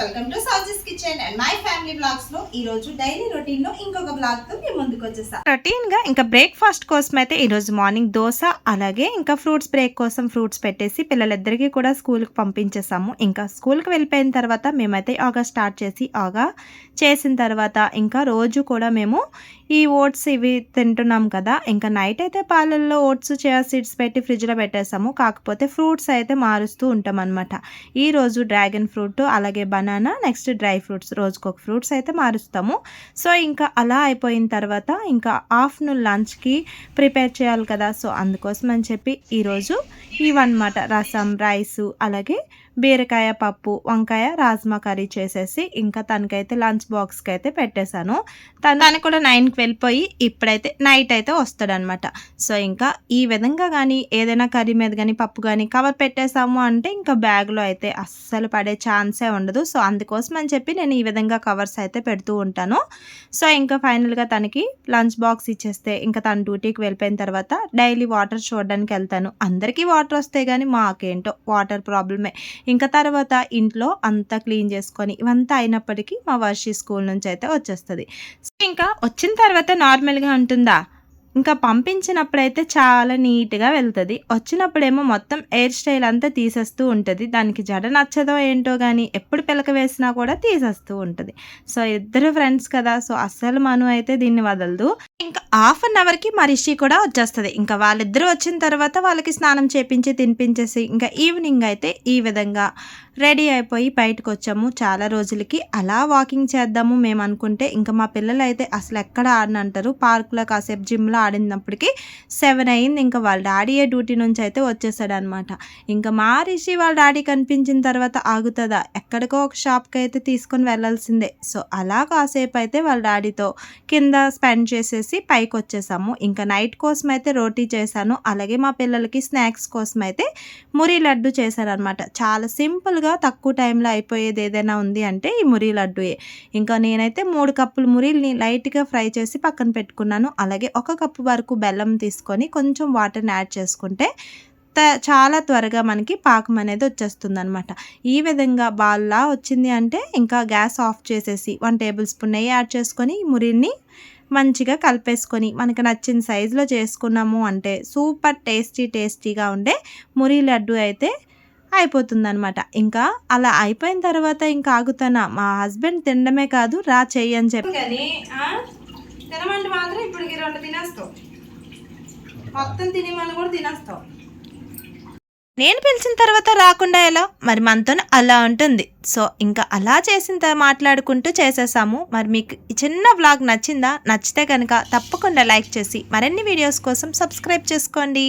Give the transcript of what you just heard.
Welcome to Souji's kitchen and my family బ్లాగ్స్లో ఈ రోజు daily రొటీన్లో ఇంకొక బ్లాగ్తో మేము ముందుకు వచ్చేసాం. రొటీన్గా ఇంకా బ్రేక్ఫాస్ట్ కోసం అయితే ఈ రోజు మార్నింగ్ దోశ అలాగే ఇంకా ఫ్రూట్స్ బ్రేక్ కోసం ఫ్రూట్స్ పెట్టేసి పిల్లలిద్దరికీ కూడా స్కూల్కి పంపించేసాము. ఇంకా స్కూల్కి వెళ్ళిపోయిన తర్వాత మేమైతే యోగా స్టార్ట్ చేసి యోగా చేసిన తర్వాత ఇంకా రోజు కూడా మేము ఈ ఓట్స్ ఇవి తింటున్నాం కదా. ఇంకా నైట్ అయితే పాలల్లో ఓట్స్ చేయా సీడ్స్ పెట్టి ఫ్రిడ్జ్లో పెట్టేసాము. కాకపోతే ఫ్రూట్స్ అయితే మారుస్తూ ఉంటాం అనమాట ఈరోజు డ్రాగన్ ఫ్రూట్ అలాగే బనానా నెక్స్ట్ డ్రై ఫ్రూట్స్ రోజుకు ఒక ఫ్రూట్స్ అయితే మారుస్తాము. సో ఇంకా అలా అయిపోయిన తర్వాత ఇంకా ఆఫ్టర్నూన్ లంచ్కి ప్రిపేర్ చేయాలి కదా. సో అందుకోసం అని చెప్పి ఈరోజు ఇవన్నమాట. రసం రైస్ అలాగే బీరకాయ పప్పు వంకాయ రాజ్మా కర్రీ చేసేసి ఇంకా తనకైతే లంచ్ బాక్స్కి అయితే పెట్టేశాను. తను తను కూడా నైన్కి వెళ్ళిపోయి ఇప్పుడైతే నైట్ అయితే వస్తాడనమాట సో ఇంకా ఈ విధంగా కానీ ఏదైనా కర్రీ మీద కానీ పప్పు కానీ కవర్ పెట్టేసాము అంటే ఇంకా బ్యాగ్లో అయితే అస్సలు పడే ఛాన్సే ఉండదు. సో అందుకోసం అని చెప్పి నేను ఈ విధంగా కవర్స్ అయితే పెడుతూ ఉంటాను. సో ఇంకా ఫైనల్గా తనకి లంచ్ బాక్స్ ఇచ్చేస్తే ఇంకా తన డ్యూటీకి వెళ్ళిపోయిన తర్వాత డైలీ వాటర్ చూడడానికి వెళ్తాను. అందరికీ వాటర్ వస్తాయి కానీ మాకేంటో వాటర్ ప్రాబ్లమే. ఇంకా తర్వాత ఇంట్లో అంతా క్లీన్ చేసుకొని ఇవంతా అయినప్పటికీ మా వర్షి స్కూల్ నుంచి అయితే వచ్చేస్తుంది. సో ఇంకా వచ్చిన తర్వాత నార్మల్గా ఉంటుందా? ఇంకా పంపించినప్పుడైతే చాలా నీట్గా వెళ్తుంది. వచ్చినప్పుడేమో మొత్తం హెయిర్ స్టైల్ అంతా తీసేస్తూ ఉంటుంది. దానికి జడ నచ్చదో ఏంటో కానీ ఎప్పుడు పిలక వేసినా కూడా తీసేస్తూ ఉంటుంది. సో ఇద్దరు ఫ్రెండ్స్ కదా సో అస్సలు మను అయితే దీన్ని వదలదు. ఇంకా హాఫ్ అన్ అవర్కి మా రిషి కూడా వచ్చేస్తుంది. ఇంకా వాళ్ళిద్దరూ వచ్చిన తర్వాత వాళ్ళకి స్నానం చేపించి తినిపించేసి ఇంకా ఈవినింగ్ అయితే ఈ విధంగా రెడీ అయిపోయి బయటకు వచ్చాము చాలా రోజులకి అలా వాకింగ్ చేద్దాము మేము అనుకుంటే ఇంకా మా పిల్లలు అయితే అసలు ఎక్కడ ఆడనంటారు. పార్కులో కాసేపు జిమ్లో ఆడినప్పటికీ సెవెన్ అయింది. ఇంకా వాళ్ళ డాడీయే డ్యూటీ నుంచి అయితే వచ్చేసాడు అనమాట ఇంకా మా రిషి వాళ్ళ డాడీ కనిపించిన తర్వాత ఆగుతుందా? ఎక్కడికో ఒక షాప్కి అయితే తీసుకొని వెళ్ళాల్సిందే. సో అలా కాసేపు అయితే వాళ్ళ డాడీతో కింద స్పెండ్ చేసేసి పైకి వచ్చేసాము ఇంకా నైట్ కోసం అయితే రోటీ చేశాను. అలాగే మా పిల్లలకి స్నాక్స్ కోసం అయితే మురి లడ్డు చేశాను అనమాట చాలా సింపుల్గా తక్కువ టైంలో అయిపోయేది ఏదైనా ఉంది అంటే ఈ మురి లడ్డుయే. ఇంకా నేనైతే మూడు కప్పులు మురిల్ని లైట్గా ఫ్రై చేసి పక్కన పెట్టుకున్నాను. అలాగే ఒక కప్పు వరకు బెల్లం తీసుకొని కొంచెం వాటర్ని యాడ్ చేసుకుంటే త చాలా త్వరగా మనకి పాకం అనేది వచ్చేస్తుంది అనమాట ఈ విధంగా బాల్లా వచ్చింది అంటే ఇంకా గ్యాస్ ఆఫ్ చేసేసి వన్ టేబుల్ స్పూన్ నెయ్యి యాడ్ చేసుకొని ఈ మురిని మంచిగా కలిపేసుకొని మనకు నచ్చిన సైజులో చేసుకున్నాము అంటే సూపర్ టేస్టీ టేస్టీగా ఉండే మురి లడ్డు అయితే అయిపోతుందన్నమాట. ఇంకా అలా అయిపోయిన తర్వాత ఇంకా ఆగుతానా? మా హస్బెండ్ తినడమే కాదు రా చెయ్యి అని చెప్పి. కానీ తినమంటే మాత్రం ఇప్పటికి రెండు తినేస్తావు. మొత్తం తినేమని కూడా తినేస్తావు. నేను పిలిచిన తర్వాత రాకుండా ఎలా? మరి మనతో అలా ఉంటుంది. సో ఇంకా అలా చేసిన తర్వాత మాట్లాడుకుంటూ చేసేసాము. మరి మీకు ఈ చిన్న వ్లాగ్ నచ్చిందా? నచ్చితే కనుక తప్పకుండా లైక్ చేసి మరిన్ని వీడియోస్ కోసం సబ్స్క్రైబ్ చేసుకోండి.